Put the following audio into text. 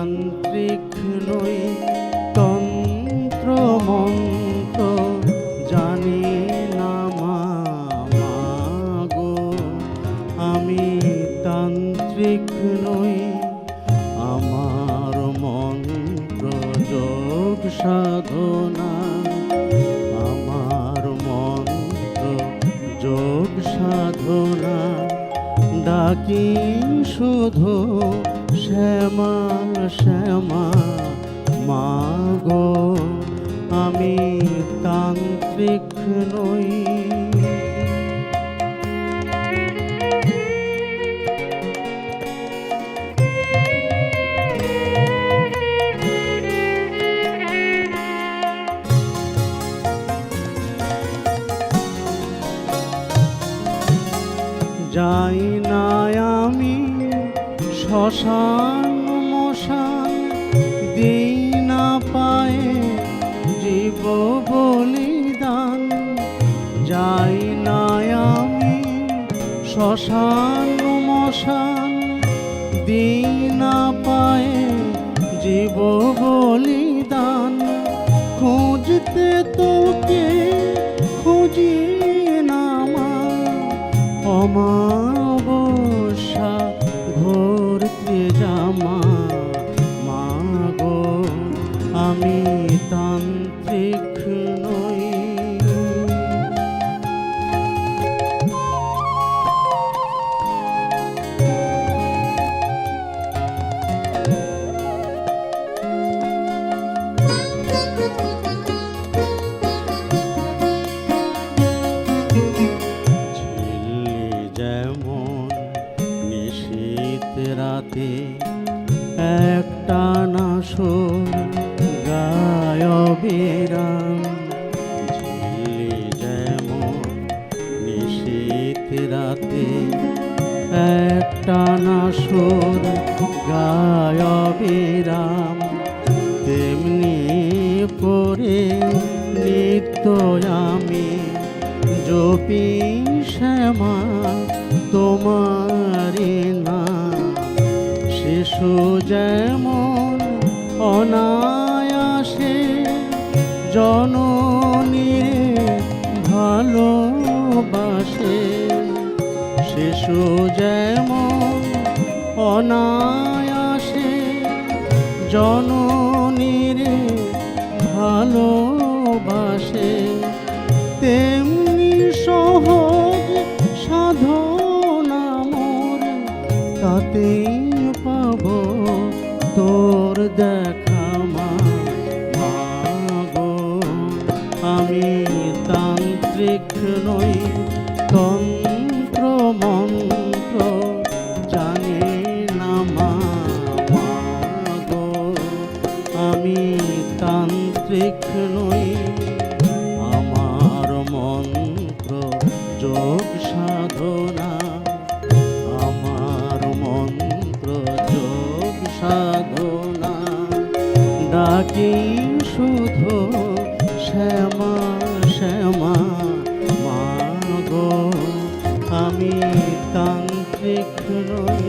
তান্ত্রিক নই তন্ত্র মন্ত্র জানি না মাগো আমি তান্ত্রিক নই আমার মন্ত্র যোগ সাধনা। আমার মন্ত্র যোগ সাধনা ডাকি শুধু শ্যামা শ্যামা মাগো আমি তান্ত্রিক নই। যাই না আমি শ্মশান মশান দিই না পায়ে জীব বলিদান। যাই না আমি শ্মশান মশান দিই না পায়ে জীব বলিদান। খুঁজতে তোকে খুঁজি না মা অমাবস্যা ঘুরতে জামা মাগো আমি তান্ত্রিক নই। রাতে একটা নাসর গায় বিরাম ঝিল্লি যেমন নিশীত রাতে একটা নাসর গায় বিরাম তেমনি করে নিত্য আমি জপি শ্যামা তোমারি না শিশু যেমন অনায়াসে জননীর ভালোবাসে, শিশু যেমন অনায়াসে জননীর ভালোবাসে, তেমনি সহজ সাধনা মোর তাতেই পাব তোর দেখা মা আমি তান্ত্রিক নই, তন্ত্র মন্ত্র জানি না মা আমি তান্ত্রিক নই ডাকি শুধু শ্যামা শ্যামা মাগো আমি তান্ত্রিক নই